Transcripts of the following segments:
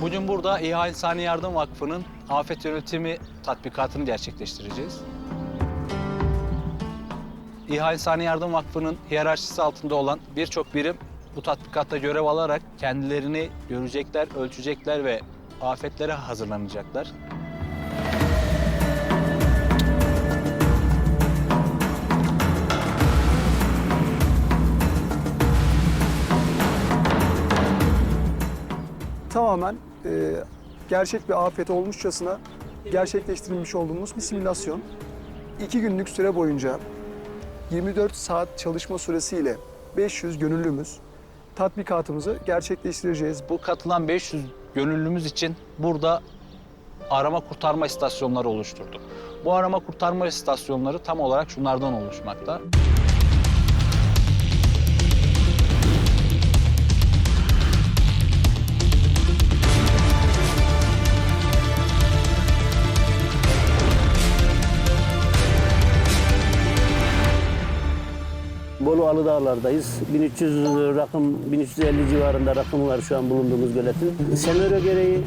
Bugün burada İHA İnsani Yardım Vakfı'nın afet yönetimi tatbikatını gerçekleştireceğiz. İHA İnsani Yardım Vakfı'nın hiyerarşisi altında olan birçok birim bu tatbikatta görev alarak kendilerini görecekler, ölçecekler ve afetlere hazırlanacaklar. Tamamen e, gerçek bir afet olmuşçasına gerçekleştirilmiş olduğumuz bir simülasyon. İki günlük süre boyunca 24 saat çalışma süresiyle 500 gönüllümüz tatbikatımızı gerçekleştireceğiz. Bu katılan 500 gönüllümüz için burada arama kurtarma istasyonları oluşturduk. Bu arama kurtarma istasyonları tam olarak şunlardan oluşmakta. Bolu Alıdağlar'dayız. 1300 rakım, 1350 civarında rakım var şu an bulunduğumuz göletin. Senaryo gereği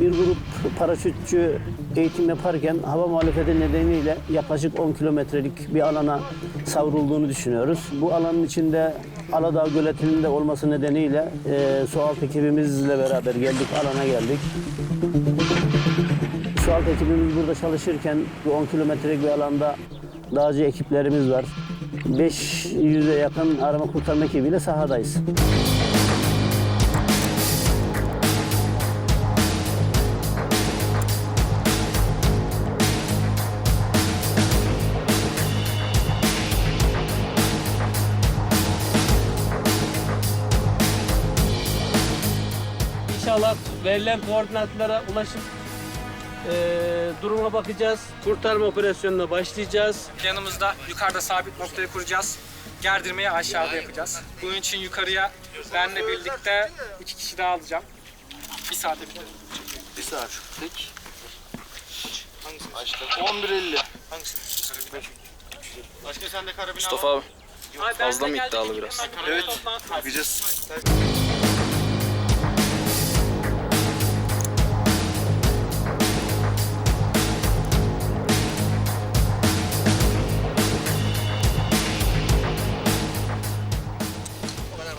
bir grup paraşütçü eğitim yaparken hava muhalefeti nedeniyle yaklaşık 10 kilometrelik bir alana savrulduğunu düşünüyoruz. Bu alanın içinde Aladağ göletinin de olması nedeniyle e, sualtı ekibimizle beraber geldik, alana geldik. Sualtı ekibimiz burada çalışırken bu 10 kilometrelik bir alanda dağcı ekiplerimiz var. 500'e yakın arama kurtarma ekibiyle sahadayız. İnşallah verilen koordinatlara ulaşıp eee duruma bakacağız. Kurtarma operasyonuna başlayacağız. Yanımızda yukarıda sabit noktayı kuracağız. Gerdirmeyi aşağıda yapacağız. Bunun için yukarıya benle birlikte iki kişi daha alacağım. Bir saate biter. Bir saat. Hangisi? 11.50. Hangisi? Başka sende karabina Mustafa abi fazla mı iddialı biraz? Evet. Bakacağız.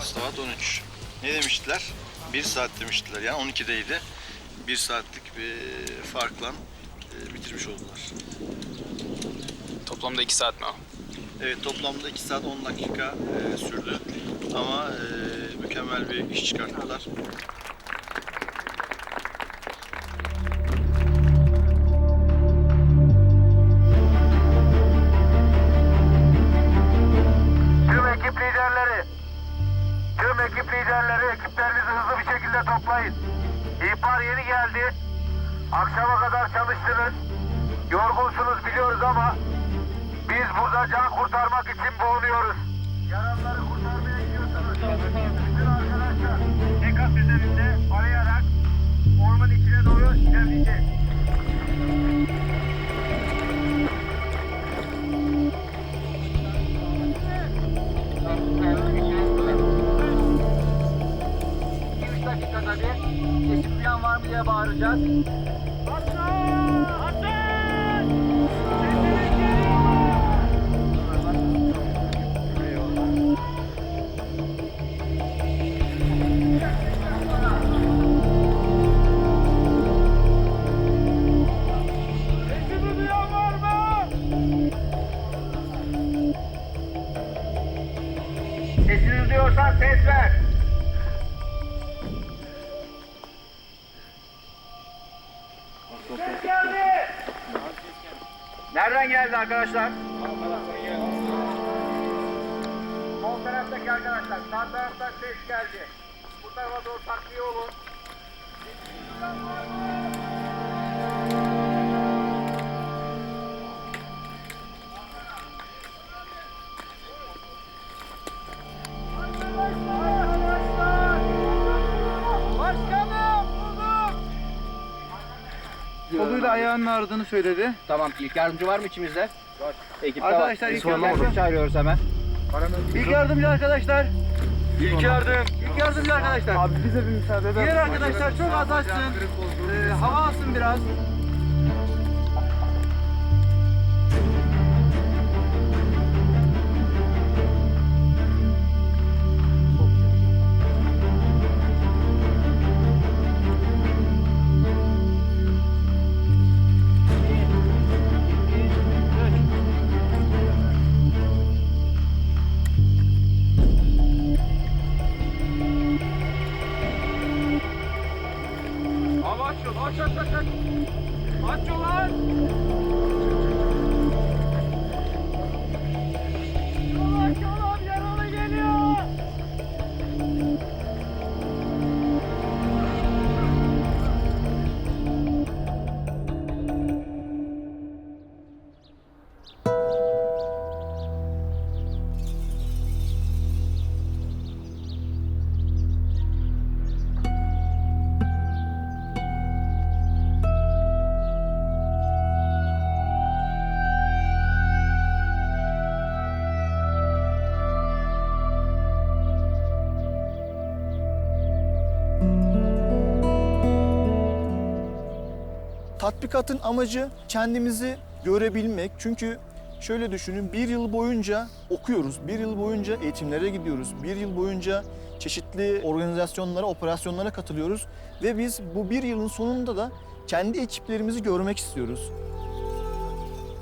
Saat 13. Ne demiştiler? 1 saat demiştiler. Yani 12'deydi. 1 saatlik bir farkla e, bitirmiş oldular. Toplamda 2 saat mi o? Evet toplamda 2 saat 10 dakika e, sürdü. Ama e, mükemmel bir iş çıkarttılar. Toplayın. İhbar yeni geldi. Akşama kadar çalıştınız. Yorgunsunuz biliyoruz ama biz burada can kurtarmak için boğuluyoruz. Yaralıları kurtarmaya gidiyorsanız bütün arkadaşlar ekas üzerinde nereden geldi arkadaşlar? Sol taraftaki arkadaşlar. Sağ taraftan ses geldi. Bu tarafa doğru takviye olun. Ayağının ağrıdığını söyledi. Tamam ilk yardımcı var mı içimizde? Var. Ekipte Arkadaşlar var. ilk Sorun yardımcı- olur. Çağırıyoruz hemen. İlk yardımcı arkadaşlar. İlk yardım. İlk yardımcı arkadaşlar. Abi bize bir müsaade eder Diğer arkadaşlar çok az açsın. Ee, hava alsın biraz. Abi aç yolu, aç aç aç aç. Aç yolu aç. Tatbikatın amacı kendimizi görebilmek. Çünkü şöyle düşünün bir yıl boyunca okuyoruz, bir yıl boyunca eğitimlere gidiyoruz, bir yıl boyunca çeşitli organizasyonlara, operasyonlara katılıyoruz. Ve biz bu bir yılın sonunda da kendi ekiplerimizi görmek istiyoruz.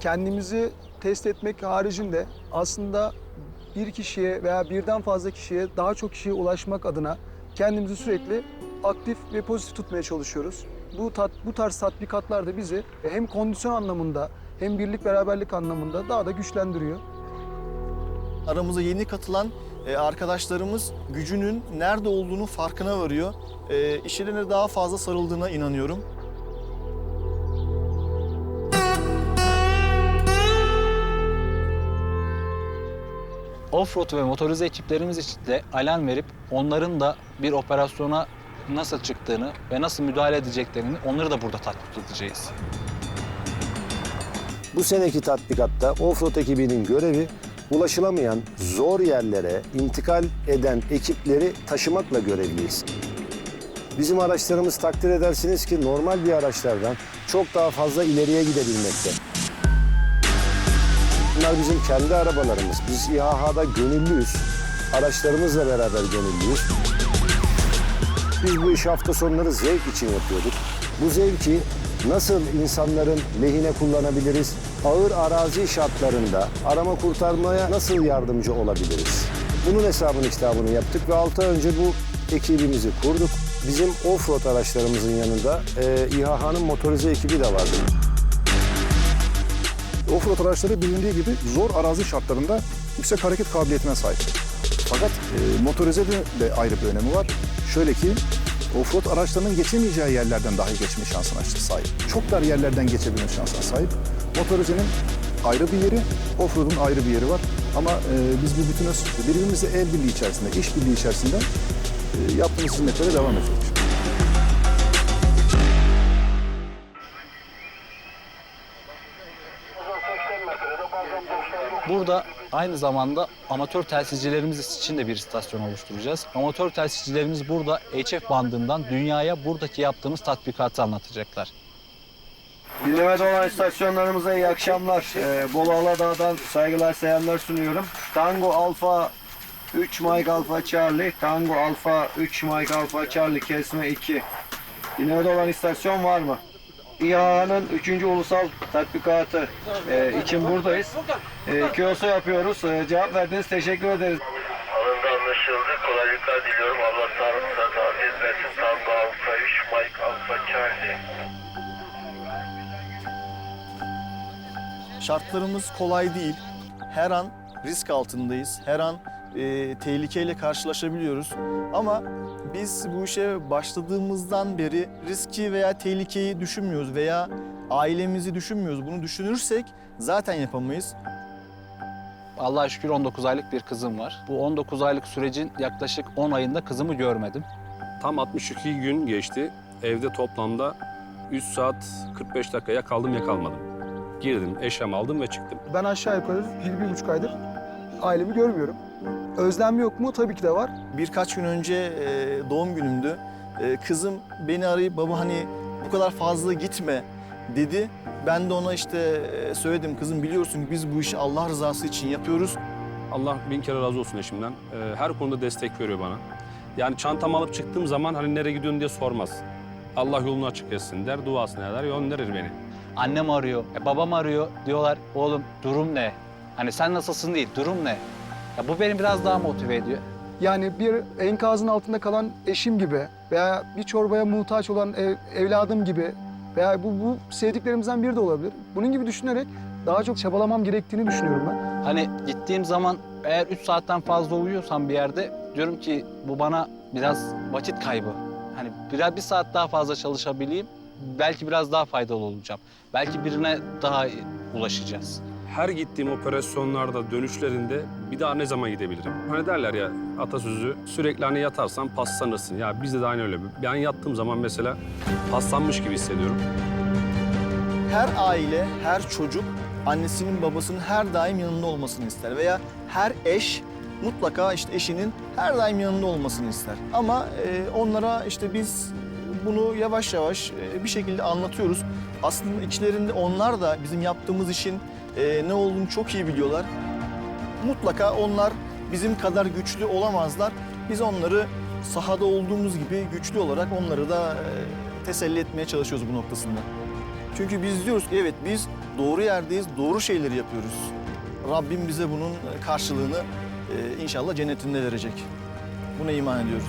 kendimizi test etmek haricinde aslında bir kişiye veya birden fazla kişiye daha çok kişiye ulaşmak adına kendimizi sürekli aktif ve pozitif tutmaya çalışıyoruz. Bu tat, bu tarz tatbikatlar da bizi hem kondisyon anlamında hem birlik beraberlik anlamında daha da güçlendiriyor. Aramıza yeni katılan e, arkadaşlarımız gücünün nerede olduğunu farkına varıyor. E, işlerine daha fazla sarıldığına inanıyorum. Offroad ve motorize ekiplerimiz için de alarm verip onların da bir operasyona nasıl çıktığını ve nasıl müdahale edeceklerini onları da burada tatbik edeceğiz. Bu seneki tatbikatta Offroad ekibinin görevi ulaşılamayan zor yerlere intikal eden ekipleri taşımakla görevliyiz. Bizim araçlarımız takdir edersiniz ki normal bir araçlardan çok daha fazla ileriye gidebilmekte. Bunlar bizim kendi arabalarımız. Biz İHH'da gönüllüyüz. Araçlarımızla beraber gönüllüyüz. Biz bu işi hafta sonları zevk için yapıyorduk. Bu zevki nasıl insanların lehine kullanabiliriz? Ağır arazi şartlarında arama kurtarmaya nasıl yardımcı olabiliriz? Bunun hesabını kitabını yaptık ve 6 ay önce bu ekibimizi kurduk. Bizim offroad araçlarımızın yanında e, İHH'nın motorize ekibi de vardı. Offroad araçları bilindiği gibi zor arazi şartlarında yüksek hareket kabiliyetine sahip. Fakat e, motorize de, de ayrı bir önemi var. Şöyle ki offroad araçlarının geçemeyeceği yerlerden dahi geçme şansına sahip. Çok dar yerlerden geçebilme şansına sahip. Motorizenin ayrı bir yeri, offroad'un ayrı bir yeri var. Ama e, biz bu bütünüz birbirimizle el birliği içerisinde, iş birliği içerisinde e, yaptığımız hizmetlere devam ediyoruz. Burada aynı zamanda amatör telsizcilerimiz için de bir istasyon oluşturacağız. Amatör telsizcilerimiz burada HF bandından dünyaya buradaki yaptığımız tatbikatı anlatacaklar. Dinlemede olan istasyonlarımıza iyi akşamlar. Ee, Bolu Aladağ'dan saygılar selamlar sunuyorum. Tango Alfa 3 Mike Alfa Charlie, Tango Alfa 3 Mike Alfa Charlie kesme 2. Dinlemede olan istasyon var mı? İHA'nın 3. ulusal tatbikatı e, için buradayız. E, KIOS'u yapıyoruz. E, cevap verdiniz. Teşekkür ederiz. Alında anlaşıldı. Kolaylıklar diliyorum. Allah sağlıkla da versin. Tango Alfa 3, Mike Alfa Charlie. Şartlarımız kolay değil. Her an risk altındayız. Her an e, tehlikeyle karşılaşabiliyoruz. Ama biz bu işe başladığımızdan beri riski veya tehlikeyi düşünmüyoruz veya ailemizi düşünmüyoruz. Bunu düşünürsek zaten yapamayız. Allah'a şükür 19 aylık bir kızım var. Bu 19 aylık sürecin yaklaşık 10 ayında kızımı görmedim. Tam 62 gün geçti. Evde toplamda 3 saat 45 dakikaya kaldım ya kalmadım. Girdim, eşyamı aldım ve çıktım. Ben aşağı yukarı bir, bir buçuk aydır ailemi görmüyorum. Özlem yok mu? Tabii ki de var. Birkaç gün önce e, doğum günümdü. E, kızım beni arayıp baba hani bu kadar fazla gitme dedi. Ben de ona işte e, söyledim kızım biliyorsun ki biz bu işi Allah rızası için yapıyoruz. Allah bin kere razı olsun eşimden. Ee, her konuda destek veriyor bana. Yani çantamı alıp çıktığım zaman hani nereye gidiyorsun diye sormaz. Allah yolunu açık etsin der, duasını eder, gönderir beni. Annem arıyor, e, babam arıyor. Diyorlar oğlum durum ne? Hani sen nasılsın değil, durum ne? Ya bu beni biraz daha motive ediyor. Yani bir enkazın altında kalan eşim gibi veya bir çorbaya muhtaç olan ev- evladım gibi veya bu, bu sevdiklerimizden biri de olabilir. Bunun gibi düşünerek daha çok çabalamam gerektiğini düşünüyorum ben. Hani gittiğim zaman eğer 3 saatten fazla uyuyorsam bir yerde diyorum ki bu bana biraz vakit kaybı. Hani biraz bir saat daha fazla çalışabileyim. Belki biraz daha faydalı olacağım. Belki birine daha ulaşacağız. Her gittiğim operasyonlarda, dönüşlerinde bir daha ne zaman gidebilirim? Hani derler ya atasözü sürekli hani yatarsan paslanırsın. Ya bizde de aynı öyle. Ben yattığım zaman mesela paslanmış gibi hissediyorum. Her aile, her çocuk annesinin babasının her daim yanında olmasını ister veya her eş mutlaka işte eşinin her daim yanında olmasını ister. Ama e, onlara işte biz bunu yavaş yavaş e, bir şekilde anlatıyoruz. Aslında içlerinde onlar da bizim yaptığımız işin e, ne olduğunu çok iyi biliyorlar. Mutlaka onlar bizim kadar güçlü olamazlar. Biz onları sahada olduğumuz gibi güçlü olarak onları da e, teselli etmeye çalışıyoruz bu noktasında. Çünkü biz diyoruz ki evet biz doğru yerdeyiz, doğru şeyleri yapıyoruz. Rabbim bize bunun karşılığını e, inşallah cennetinde verecek. Buna iman ediyoruz.